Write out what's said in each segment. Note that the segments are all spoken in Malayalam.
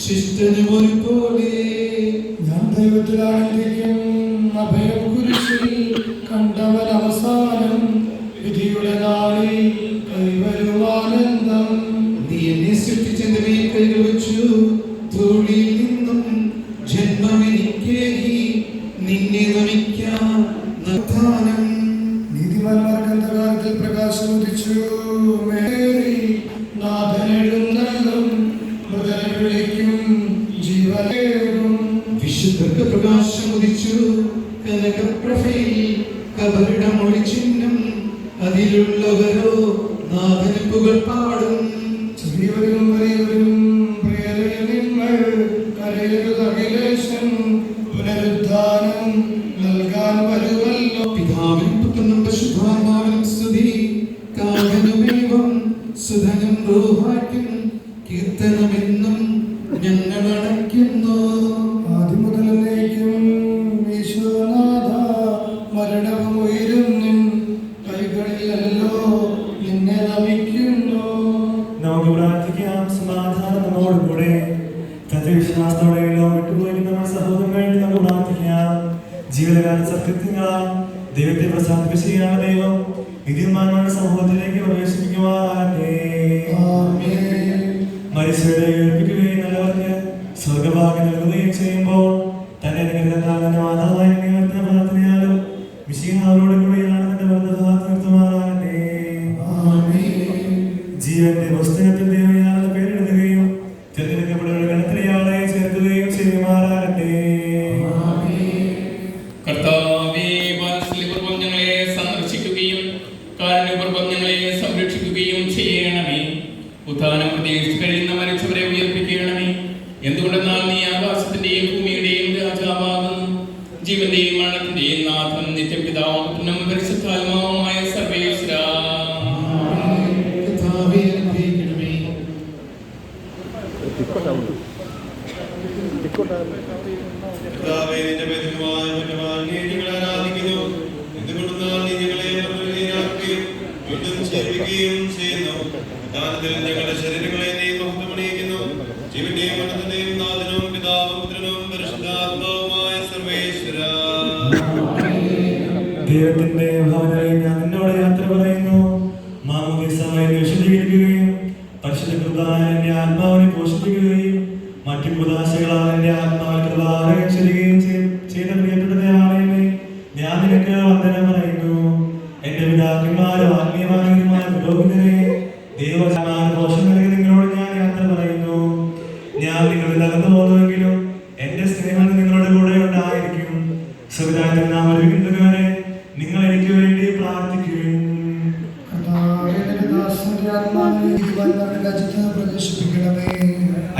ശിഷ്ടനും ഒരുപോലെ ഞാൻ ദൈവത്തിലാണെങ്കിലും അഭയം കുരിശിൽ കണ്ടവൻ അവസാനം വിധിയുടെ നാളിൽ കൈവരുവാനന്ദം നീ എന്നെ സൃഷ്ടിച്ചെന്റെ കൈകൾ വെച്ചു. ധൂളിയിൽ നിന്നും ജന്മമെനിക്കേകി നിന്നെ നമിക്കാം നിർദ്ധാനം നീതിമാന്മാർക്ക് അന്ധകാരത്തിൽ പ്രകാശം ഉദിച്ചു. അതിലുള്ളവരോ നാഥനിപ്പുകൾ പാടും ചെറിയവരും വലിയവരും കൈകളിലല്ലോ എന്നെ ലഭിക്കുന്നു നമുക്ക് പ്രാർത്ഥിക്കാം സമാധാനം നമ്മോടുകൂടെ. തത്വവിശ്വാസത്തോടെയുള്ള വിട്ടുപോയി നമ്മുടെ സഹോദരൻ വേണ്ടി നമുക്ക് പ്രാർത്ഥിക്കാം ജീവിതകാല സത്യത്തിങ്ങളാൽ ദൈവത്തെ പ്രസാദിപ്പിക്കുകയാണ് ദൈവം. നിത്യന്മാരുടെ സമൂഹത്തിലേക്ക് പ്രവേശിപ്പിക്കുവാനേ. മരിച്ചവരെ ഉയർപ്പിക്കുകയും നല്ലവർക്ക് സ്വർഗഭാഗ്യം നൽകുകയും ചെയ്യുമ്പോൾ തന്നെ നിങ്ങളുടെ കാലം മാതാവായി നിങ്ങളുടെ പ്രാർത്ഥനയാലും വിശീഹാവരോട് പ്രതീക്ഷിച്ച് കഴിയുന്ന മരിച്ചവരെ ഉയർപ്പിക്കണമേ എന്തുകൊണ്ടെന്നാൽ നീ ആകാശത്തിന്റെയും ഭൂമിയുടെയും രാജാവാകുന്നു ജീവന്റെയും മരണത്തിന്റെയും നാഥൻ നിത്യപിതാവും പരിശുദ്ധാത്മാവുമായ സർവേശ്വര ആരാധിക്കുന്നു. എന്തുകൊണ്ടെന്നാൽ നിങ്ങളെ ചെയ്യുന്നു. ദാനത്തിൽ ഞങ്ങളുടെ ശരീരങ്ങളെ നീ മഹത്വമണിയിക്കുന്നു. ജീവന്റെയും മരണത്തിന്റെയും നാഥനും പിതാവും പുത്രനും പരിശുദ്ധാത്മാവുമായ സർവേശ്വരാ ദൈവത്തിന്റെ ഭാവനയിൽ ഞാൻ നിന്നോട് യാത്ര പറയുന്നു മാമോദിസമായി വിശദീകരിക്കുകയും പരിശുദ്ധ കൃതായ എന്റെ ആത്മാവിനെ പോഷിപ്പിക്കുകയും മറ്റു കുദാശകളാൽ എന്റെ ആത്മാവിൽ കൃതാലയം നൽകി നിങ്ങളോട് ഞാൻ യാത്ര പറയുന്നു. ഞാൻ നിങ്ങളിൽ അകന്നു പോകുന്നുവെങ്കിലും എന്റെ സ്നേഹം നിങ്ങളുടെ കൂടെ ഉണ്ടായിരിക്കും. സുഖരാജൻ നാം ഒരുങ്ങുന്നതുവരെ നിങ്ങൾ എനിക്ക് വേണ്ടി പ്രാർത്ഥിക്കുകയും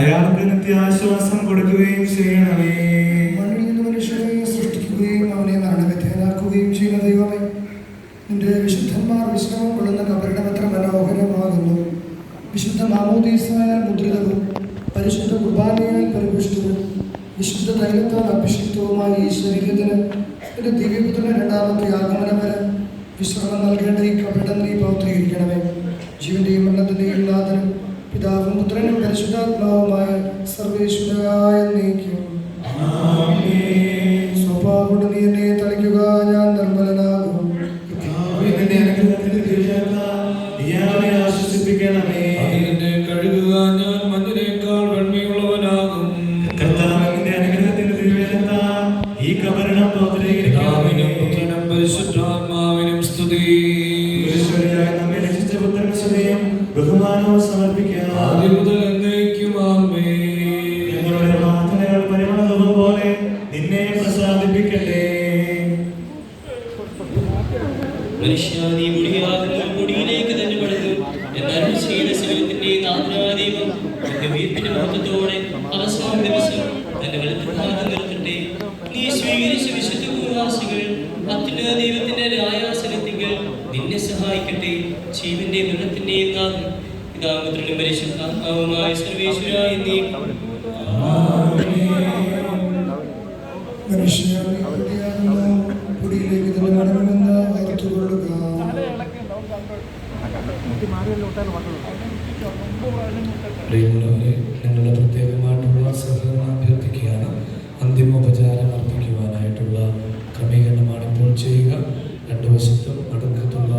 അയാൾക്ക് നിത്യാശ്വാസം കൊടുക്കുകയും ചെയ്യണമേ. വിശുദ്ധ മാമോദീസായാൽ മുദ്രിതവും പരിശുദ്ധ കുർബാനയായി പരിപുഷ്ടവും വിശുദ്ധ തൈലത്താൽ അഭിഷിക്തവുമായ ഈ ശരീരത്തിന് എന്റെ ദിവ്യപുത്രന്റെ രണ്ടാമത്തെ ആഗമനം വരെ വിശ്രമം നൽകേണ്ട ഈ കപടം നീ പൗത്രീകരിക്കണമേ ജീവന്റെയും മരണത്തിന്റെയും നാഥനും പിതാവും പുത്രനും പരിശുദ്ധാത്മാവുമായ സർവേശ്വരായ നീക്കും. സ്വഭാവം നീ എന്നെ തളിക്കുക ഞാൻ നിർമ്മലനാകും. തിരുചേർത്താൽ ഇയാളെ ആശ്വസിപ്പിക്കണമേ. പ്രസാദിപ്പിക്കട്ടെ മനുഷ്യാദി മുടിയാകുന്ന. മുടിയിലേക്ക് തന്നെ പടരും എന്നാൽ ചെയ്ത ശരീരത്തിന്റെ നാഥനാദീപം തന്റെ വീട്ടിന്റെ മഹത്വത്തോടെ അവസാന ദിവസം തന്റെ നിർത്തട്ടെ. നീ സ്വീകരിച്ച വിശുദ്ധ ഭൂവാസികൾ അത്യുന്നത ദൈവത്തിന്റെ രായാസനത്തിങ്കൽ നിന്നെ സഹായിക്കട്ടെ. ജീവന്റെ മരണത്തിന്റെയും നാഥൻ പിതാമുദ്രനും പരിശുദ്ധാത്മാവുമായ സർവേശ്വരായ നീ. മനുഷ്യർ പ്രിയമുള്ളവരെ നിങ്ങളുടെ പ്രത്യേകമായിട്ടുള്ള സഹകരണം അഭ്യർത്ഥിക്കുകയാണ്. അന്തിമോപചാരം അർപ്പിക്കുവാനായിട്ടുള്ള ക്രമീകരണമാണ് ഇപ്പോൾ ചെയ്യുക. രണ്ടു വശത്തും അടുക്കത്തുള്ള